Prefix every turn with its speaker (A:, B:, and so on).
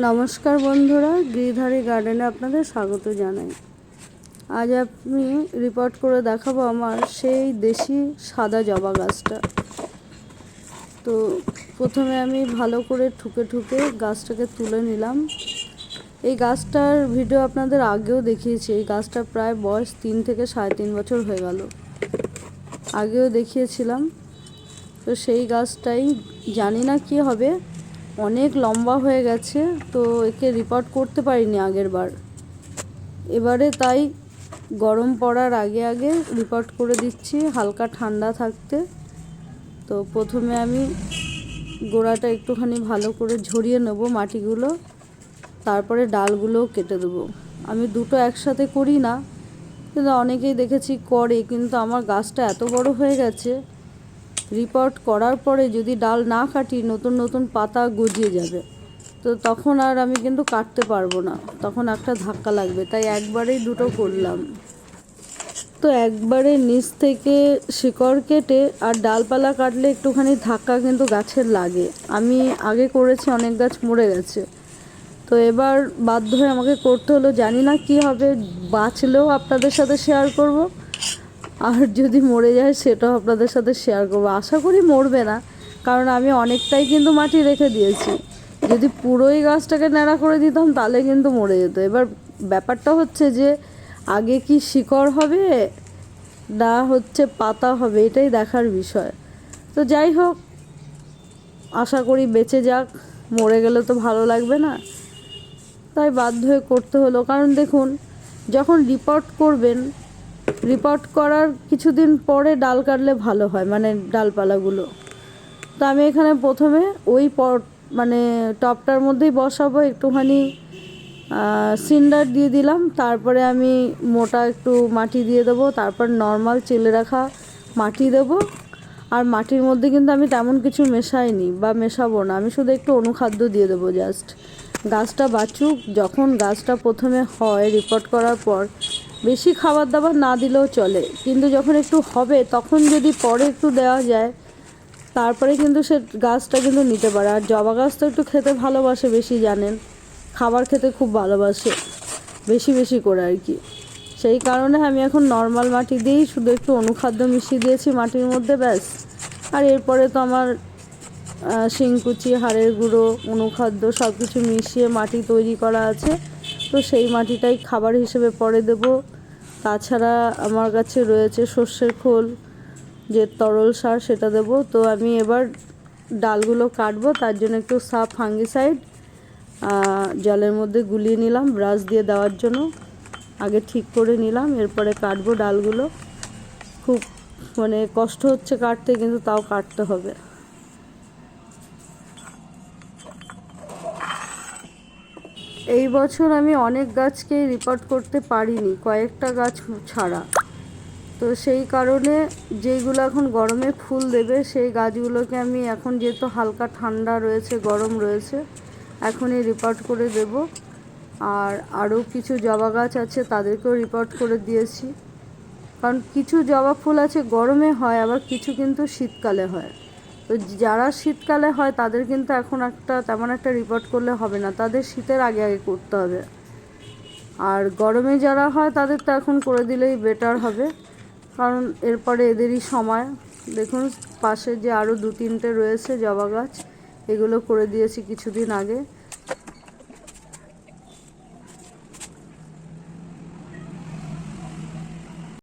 A: নমস্কার বন্ধুরা, গিরিধারী গার্ডেনে আপনাদের স্বাগত জানাই। আজ আমি রিপোর্ট করে দেখাবো আমার সেই দেশি সাদা জবা গাছটা। তো প্রথমে আমি ভালো করে ঠুকে ঠুকে গাছটাকে তুলে নিলাম। এই গাছটার ভিডিও আপনাদের আগেও দেখিয়েছি, এই গাছটা প্রায় বয়স তিন থেকে সাড়ে তিন বছর হয়ে গেল। আগেও দেখিয়েছিলাম। তো সেই গাছটাই জানি না কি হবে। অনেক লম্বা হয়ে গেছে, তো একে রিপোর্ট করতে পারিনি আগের বার এবারে তাই গরম পড়ার আগে আগে রিপোর্ট করে দিচ্ছি, হালকা ঠান্ডা থাকতে। তো প্রথমে আমি গোড়াটা একটুখানি ভালো করে ঝরিয়ে নেব মাটিগুলো, তারপরে ডালগুলোও কেটে দেবো। আমি দুটো একসাথে করি না, কিন্তু অনেকেই দেখেছি করে, কিন্তু আমার গাছটা এত বড় হয়ে গেছে রিপোর্ট করার পরে যদি ডাল না কাটি, নতুন নতুন পাতা গজিয়ে যাবে, তো তখন আর আমি কিন্তু কাটতে পারব না। তখন একটা ধাক্কা লাগবে, তাই একবারেই দুটো করলাম। তো একবারে নিচ থেকে শিকড় কেটে আর ডালপালা কাটলে একটুখানি ধাক্কা কিন্তু গাছের লাগে। আমি আগে করেছি, অনেক গাছ মরে গেছে। তো এবার বাধ্য হয়ে আমাকে করতে হলো, জানি না কি হবে, বাঁচলেও আপনাদের সাথে শেয়ার করব। আর যদি মরে যায় সেটাও আপনাদের সাথে শেয়ার করব। আশা করি মরবে না, কারণ আমি অনেকটাই কিন্তু মাটি রেখে দিয়েছি। যদি পুরোই গাছটাকে ন্যাড়া করে দিতাম তাহলে কিন্তু মরে যেত। এবার ব্যাপারটা হচ্ছে যে, আগে কি শিকড় হবে না হচ্ছে পাতা হবে এটাই দেখার বিষয়। তো যাই হোক, আশা করি বেঁচে যাক, মরে গেলে তো ভালো লাগবে না। তাই বাধ্য হয়ে করতে হলো। কারণ দেখুন, যখন রিপোর্ট করবেন রিপোর্ট করার কিছুদিন পরে ডাল কাটলে ভালো হয় মানে ডালপালাগুলো। তো আমি এখানে প্রথমে ওই পট মানে টপটার মধ্যেই বসাবো, একটুখানি সিন্ডার দিয়ে দিলাম, তারপরে আমি মোটা একটু মাটি দিয়ে দেবো, তারপর নর্মাল চেলে রাখা মাটি দেবো, আর মাটির মধ্যে কিন্তু আমি তেমন কিছু মেশাইনি বা মেশাবো না, আমি শুধু একটু অনুখাদ্য দিয়ে দেবো জাস্ট গাছটা বাঁচুক, যখন গাছটা প্রথমে হয় রিপোর্ট করার পর বেশি খাবার দাবার না দিলেও চলে। কিন্তু যখন একটু হবে, তখন যদি পরে একটু দেওয়া যায়, তারপরে কিন্তু সে গাছটা কিন্তু নিতে পারে। আর জবা গাছ তো একটু খেতে ভালোবাসে বেশি, জানেন? খাবার খেতে খুব ভালোবাসে, বেশি বেশি করে আর কি। সেই কারণে আমি এখন নর্মাল মাটি দিয়েই শুধু একটু অনুখাদ্য মিশিয়ে দিয়েছি মাটির মধ্যে, ব্যাস। আর এরপরে তো আমার শিংকুচি, হাড়ের গুঁড়ো, অনুখাদ্য সব কিছু মিশিয়ে মাটি তৈরি করা আছে। তো সেই মাটিটাই খাবার হিসেবে পরে দেব। তাছাড়া আমার কাছে রয়েছে সর্ষের খোল, যে তরল সার সেটা দেব। তো আমি এবার ডালগুলো কাটবো, তার জন্য একটু সাফ ফাঙ্গিসাইড জলের মধ্যে গুলিয়ে নিলাম ব্রাশ দিয়ে দেওয়ার জন্য। আগে ঠিক করে নিলাম, এরপরে কাটবো ডালগুলো। খুব মানে কষ্ট হচ্ছে কাটতে, কিন্তু তাও কাটতে হবে। এই বছর আমি অনেক গাছকেই রিপোর্ট করতে পারিনি, কয়েকটা গাছ ছাড়া। তো সেই কারণে যেইগুলো এখন গরমে ফুল দেবে, সেই গাছগুলোকে আমি এখন যেহেতু হালকা ঠান্ডা রয়েছে, গরম রয়েছে, এখনই রিপোর্ট করে দেব। আর আরও কিছু জবা গাছ আছে, তাদেরকেও রিপোর্ট করে দিয়েছি। কারণ কিছু জবা ফুল আছে, গরমে হয়, আবার কিছু কিন্তু শীতকালে হয়। তো যারা শীতকালে হয় তাদের কিন্তু এখন একটা তেমন একটা রিপোর্ট করলে হবে না। তাদের শীতের আগে আগে করতে হবে। আর গরমে যারা হয় তাদের তো এখন করে দিলেই বেটার হবে। কারণ এরপরে এদেরই সময়। দেখুন, পাশে যে আরও দু তিনটে রয়েছে জবা গাছ, এগুলো করে দিয়েছি কিছুদিন আগে।